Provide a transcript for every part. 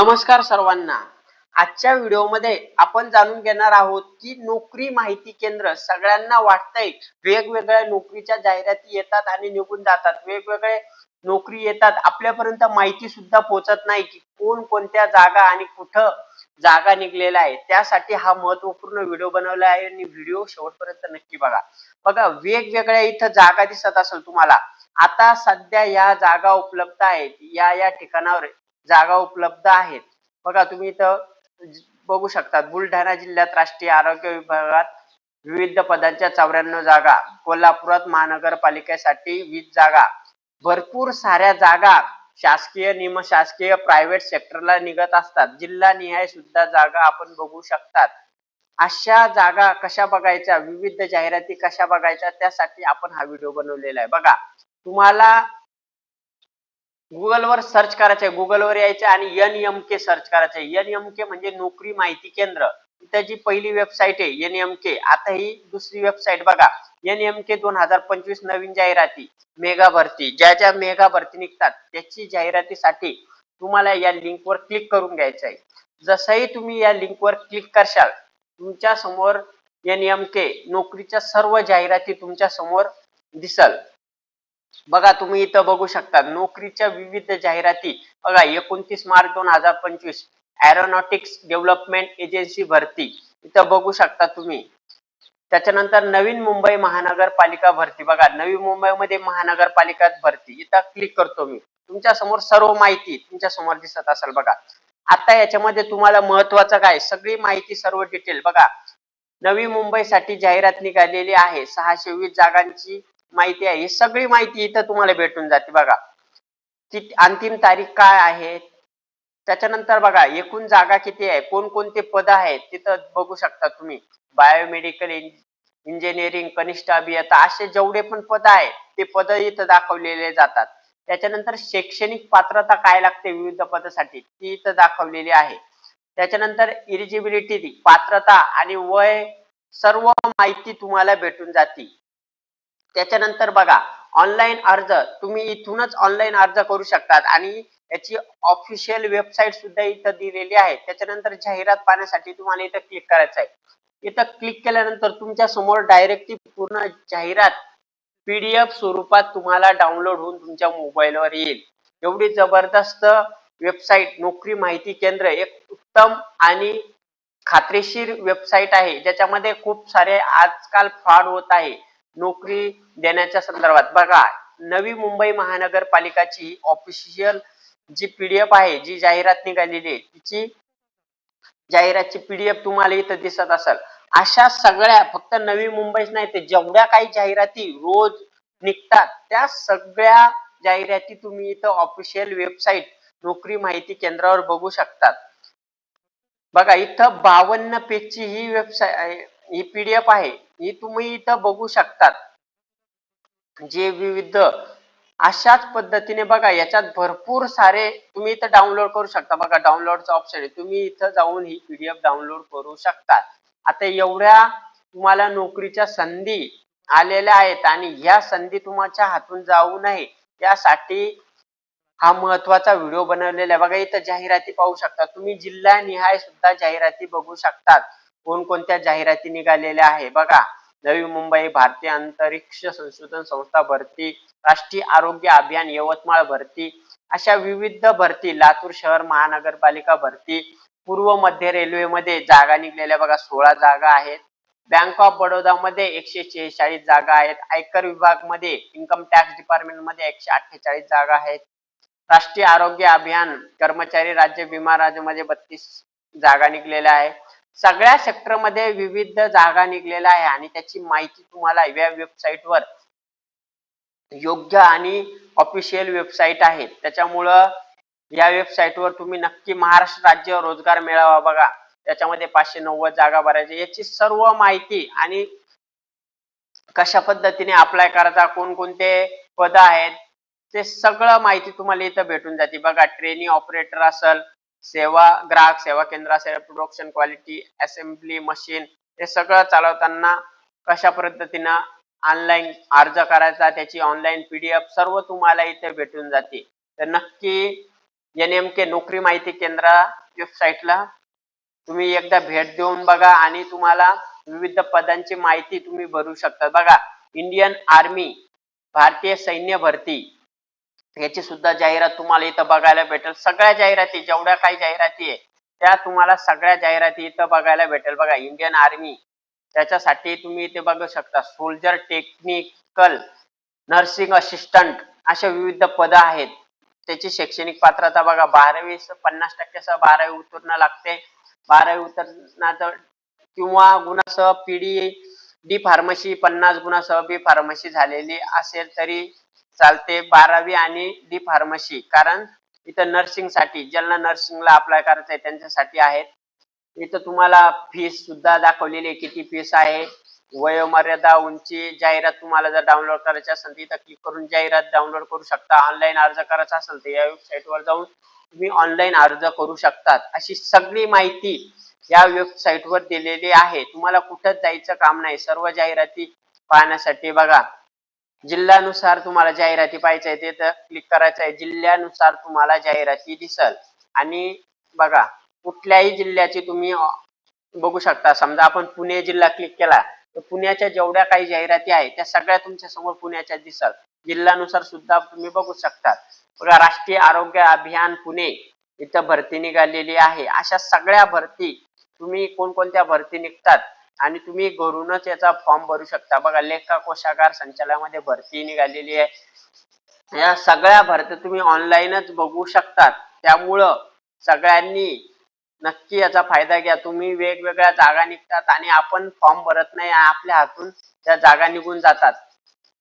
नमस्कार सर्वांना. आजच्या व्हिडिओमध्ये आपण जाणून घेणार आहोत की नोकरी माहिती केंद्र सगळ्यांना वाटतंय वेगवेगळ्या नोकरीच्या जाहिराती येतात आणि निघून जातात. वेगवेगळे नोकरी येतात आपल्यापर्यंत माहिती सुद्धा पोहोचत नाही की कोण कोणत्या जागा आणि कुठं जागा निघलेला आहे. त्यासाठी हा महत्त्वपूर्ण व्हिडिओ बनवला आहे आणि व्हिडिओ शेवटपर्यंत नक्की बघा. बघा वेगवेगळ्या इथं जागा दिसत असेल तुम्हाला. आता सध्या या जागा उपलब्ध आहेत. या या ठिकाणावर जागा उपलब्ध आहेत. बघा तुम्ही इथं बघू शकता बुलढाणा जिल्ह्यात राष्ट्रीय आरोग्य विभागात विविध पदांच्या चौऱ्याण्णव जागा कोल्हापुरात महानगरपालिकेसाठी वीस जागा भरपूर साऱ्या जागा शासकीय निमशासकीय प्रायव्हेट सेक्टरला निघत असतात. जिल्हा निहाय सुद्धा जागा आपण बघू शकतात. अशा जागा कशा बघायच्या? विविध जाहिराती कशा बघायच्या? त्यासाठी आपण हा व्हिडिओ बनवलेला आहे. बघा तुम्हाला गुगलवर सर्च करायचंय. गुगलवर यायचं आणि एन एम के सर्च करायचंय. एन एम के म्हणजे नोकरी माहिती केंद्र. त्याची पहिली वेबसाईट आहे एन एम के आता ही दुसरी वेबसाईट बघा. एन एम के दोन हजार पंचवीस नवीन जाहिराती. मेगा भरती. ज्या ज्या मेगा भरती निघतात त्याची जाहिरातीसाठी तुम्हाला या लिंकवर क्लिक करून घ्यायचं आहे जसंही तुम्ही या लिंकवर क्लिक करशाल तुमच्यासमोर एन एम के नोकरीच्या सर्व जाहिराती तुमच्यासमोर दिसल. बघा तुम्ही इथं बघू शकता नोकरीच्या विविध जाहिराती. बघा एकोणतीस मार्च दोन हजार पंचवीस एरोनॉटिक्स डेव्हलपमेंट एजन्सी भरती. इथं बघू शकता तुम्ही. त्याच्यानंतर नवीन मुंबई महानगरपालिका भरती. बघा नवी मुंबईमध्ये महानगरपालिका भरती. इथं क्लिक करतो मी. तुमच्यासमोर सर्व माहिती तुमच्यासमोर दिसत असेल बघा. आता याच्यामध्ये तुम्हाला महत्वाचं काय? सगळी माहिती सर्व डिटेल बघा नवी मुंबईसाठी जाहिरात निघालेली आहे. सहाशे वीस जागांची माहिती आहे. ही सगळी माहिती इथं तुम्हाला भेटून जाते बघा. ती अंतिम तारीख काय आहे? त्याच्यानंतर बघा एकूण जागा किती आहे? कोणकोणते पद आहेत? तिथं बघू शकता तुम्ही. बायोमेडिकल इंजिनिअरिंग कनिष्ठ अभियंता असे जेवढे पण पद आहेत ते पद इथं दाखवलेले जातात. त्याच्यानंतर शैक्षणिक पात्रता काय लागते विविध पदासाठी? ती इथं दाखवलेली आहे. त्याच्यानंतर इलिजिबिलिटी पात्रता आणि वय सर्व माहिती तुम्हाला भेटून जाते त्याच्यानंतर बघा ऑनलाईन अर्ज तुम्ही इथूनच ऑनलाईन अर्ज करू शकतात. आणि याची ऑफिशियल वेबसाईट सुद्धा इथं दिलेली आहे. त्याच्यानंतर जाहिरात पाहण्यासाठी तुम्हाला इथं क्लिक करायचं आहे. इथं क्लिक केल्यानंतर तुमच्यासमोर डायरेक्टली पूर्ण जाहिरात पीडीएफ स्वरूपात तुम्हाला डाउनलोड होऊन तुमच्या मोबाईलवर येईल. एवढी जबरदस्त वेबसाईट नोकरी माहिती केंद्र एक उत्तम आणि खात्रीशीर वेबसाईट आहे. ज्याच्यामध्ये खूप सारे आजकाल फ्रॉड होत आहे. नोकरी देण्याच्या संदर्भात. बघा नवी मुंबई महानगरपालिकाची ऑफिशियल जी पीडीएफ आहे जी जाहिरात निघालेली आहे तिची जाहिरातची पीडीएफ तुम्हाला इथं दिसत असेल. अशा सगळ्या फक्त नवी मुंबईच नाही तर जेवढ्या काही जाहिराती रोज निघतात त्या सगळ्या जाहिराती तुम्ही इथं ऑफिशियल वेबसाईट नोकरी माहिती केंद्रावर बघू शकतात. बघा इथं बावन्न पेजची ही वेबसाईट ही पीडीएफ आहे. ही तुम्ही इथं बघू शकतात. जे विविध अशाच पद्धतीने बघा याच्यात भरपूर सारे तुम्ही इथं डाउनलोड करू शकता. बघा डाउनलोडचा ऑप्शन आहे. तुम्ही इथं जाऊन ही पीडीएफ डाउनलोड करू शकता आता एवढ्या तुम्हाला नोकरीच्या संधी आलेल्या आहेत आणि ह्या संधी तुमच्या हातून जाऊ नये यासाठी हा महत्त्वाचा व्हिडिओ बनवलेला आहे. बघा इथं जाहिराती पाहू शकता. तुम्ही जिल्हा निहाय सुद्धा जाहिराती बघू शकतात. कोणकोणत्या जाहिराती निघालेल्या आहे? बघा नवी मुंबई भारतीय अंतरिक्ष संशोधन संस्था भरती राष्ट्रीय आरोग्य अभियान यवतमाळ भरती अशा विविध भरती लातूर शहर महानगरपालिका भरती पूर्व मध्य रेल्वेमध्ये जागा निघलेल्या बघा सोळा जागा आहेत. बँक ऑफ बडोदा मध्ये एकशे शेहेचाळीस जागा आहेत. आयकर विभागमध्ये इन्कम टॅक्स डिपार्टमेंटमध्ये एकशे अठ्ठेचाळीस जागा आहेत. राष्ट्रीय आरोग्य अभियान कर्मचारी राज्य विमा राज्यामध्ये बत्तीस जागा निघलेल्या आहे सगळ्या सेक्टरमध्ये विविध जागा निघलेल्या आहे आणि त्याची माहिती तुम्हाला या वेबसाईटवर योग्य आणि ऑफिशियल वेबसाईट आहे. त्याच्यामुळं या वेबसाईटवर तुम्ही नक्की महाराष्ट्र राज्य रोजगार मेळावा बघा. त्याच्यामध्ये पाचशे नव्वद जागा भरायची याची सर्व माहिती आणि कशा पद्धतीने अप्लाय करायचा कोणकोणते पद आहेत ते सगळं माहिती तुम्हाला इथं भेटून जाते. बघा ट्रेनिंग ऑपरेटर असेल सेवा ग्राहक सेवा केंद्र असेल प्रोडक्शन क्वालिटी असेंब्ली मशीन हे सगळं चालवताना कशा पद्धतीनं ऑनलाईन अर्ज करायचा त्याची ऑनलाईन पीडीएफ सर्व तुम्हाला इथे भेटून जाते. तर नक्की एन एम के नोकरी माहिती केंद्र वेबसाईटला तुम्ही एकदा भेट देऊन बघा आणि तुम्हाला विविध पदांची माहिती तुम्ही भरू शकता. बघा इंडियन आर्मी भारतीय सैन्य भरती याची सुद्धा जाहिरात तुम्हाला इथं बघायला भेटेल. सगळ्या जाहिराती जेवढ्या काही जाहिराती आहे त्या तुम्हाला सगळ्या जाहिराती इथं बघायला भेटेल. बघा इंडियन आर्मी त्याच्यासाठी तुम्ही इथे बघू शकता. सोल्जर टेक्निकल नर्सिंग असिस्टंट अशा विविध पद आहेत. त्याची शैक्षणिक पात्रता बघा बारावी पन्नास टक्क्यासह बारावी उत्तीर्ण लागते. बारावी उत्तीर्णाचं किंवा गुणासह पीडी डी फार्मसी पन्नास गुणासह बी फार्मसी झालेली असेल तरी चालते बारावी आणि डी फार्मसी कारण इथं नर्सिंगसाठी ज्यांना नर्सिंगला अप्लाय करायचं आहे त्यांच्यासाठी आहेत. इथं तुम्हाला फीस सुद्धा दाखवलेली आहे किती फीस आहे. वयोमर्यादा उंची जाहिरात तुम्हाला जर डाउनलोड करायची असेल तर इथं क्लिक करून जाहिरात डाउनलोड करू शकता. ऑनलाईन अर्ज करायचा असेल तर या वेबसाईटवर जाऊन तुम्ही ऑनलाईन अर्ज करू शकतात अशी सगळी माहिती या वेबसाईटवर दिलेली आहे. तुम्हाला कुठंच जायचं काम नाही. सर्व जाहिराती पाहण्यासाठी बघा. जिल्ह्यानुसार तुम्हाला जाहिराती पाहिजे आहे तर क्लिक करायचं आहे. जिल्ह्यानुसार तुम्हाला जाहिराती दिसल. आणि बघा कुठल्याही जिल्ह्याची तुम्ही बघू शकता. समजा आपण पुणे जिल्हा क्लिक केला तर पुण्याच्या जेवढ्या काही जाहिराती आहेत त्या सगळ्या तुमच्यासमोर पुण्याच्या दिसल. जिल्ह्यानुसार सुद्धा तुम्ही बघू शकता. बघा राष्ट्रीय आरोग्य अभियान पुणे इथं भरती निघालेली आहे. अशा सगळ्या भरती तुम्ही कोणकोणत्या भरती निघतात आणि तुम्ही घरूनच याचा फॉर्म भरू शकता. बघा लेखा कोशागार संचालनामध्ये भरती निघालेली आहे. या सगळ्या भरती तुम्ही ऑनलाईनच बघू शकतात. त्यामुळं सगळ्यांनी नक्की याचा फायदा घ्या. तुम्ही वेगवेगळ्या जागा निघतात आणि आपण फॉर्म भरत नाही आपल्या हातून त्या जागा निघून जातात.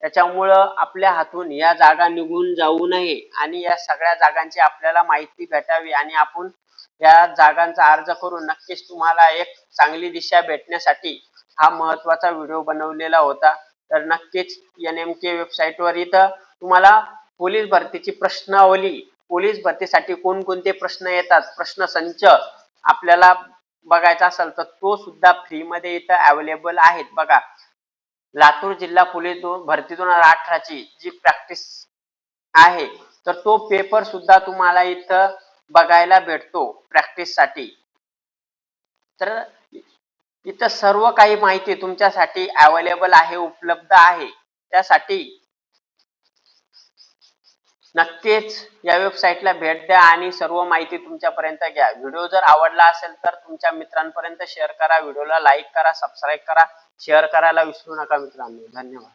त्याच्यामुळं आपल्या हातून या जागा निघून जाऊ नये आणि या सगळ्या जागांची आपल्याला माहिती भेटावी आणि आपण या जागांचा अर्ज करून नक्कीच तुम्हाला एक चांगली दिशा भेटण्यासाठी हा महत्त्वाचा व्हिडिओ बनवलेला होता. तर नक्कीच एन एम के वेबसाईटवर इथं तुम्हाला पोलीस भरतीची प्रश्नावली पोलीस भरतीसाठी कोणकोणते प्रश्न येतात प्रश्न संच आपल्याला बघायचा असेल तर तो सुद्धा फ्री मध्ये इथं अवेलेबल आहेत बघा. लातूर जिल्हा पोलीस भरती दोन हजार अठराची जी प्रॅक्टिस आहे तर तो पेपर सुद्धा तुम्हाला इथं बघायला भेटतो प्रॅक्टिससाठी. तर इथं सर्व काही माहिती तुमच्यासाठी अवेलेबल आहे उपलब्ध आहे. त्यासाठी नक्कीच या वेबसाईटला भेट द्या आणि सर्व माहिती तुमच्यापर्यंत घ्या. व्हिडिओ जर आवडला असेल तर तुमच्या मित्रांपर्यंत शेअर करा. व्हिडिओला लाईक करा सबस्क्राईब करा. शेअर करायला विसरू नका मित्रांनो. धन्यवाद.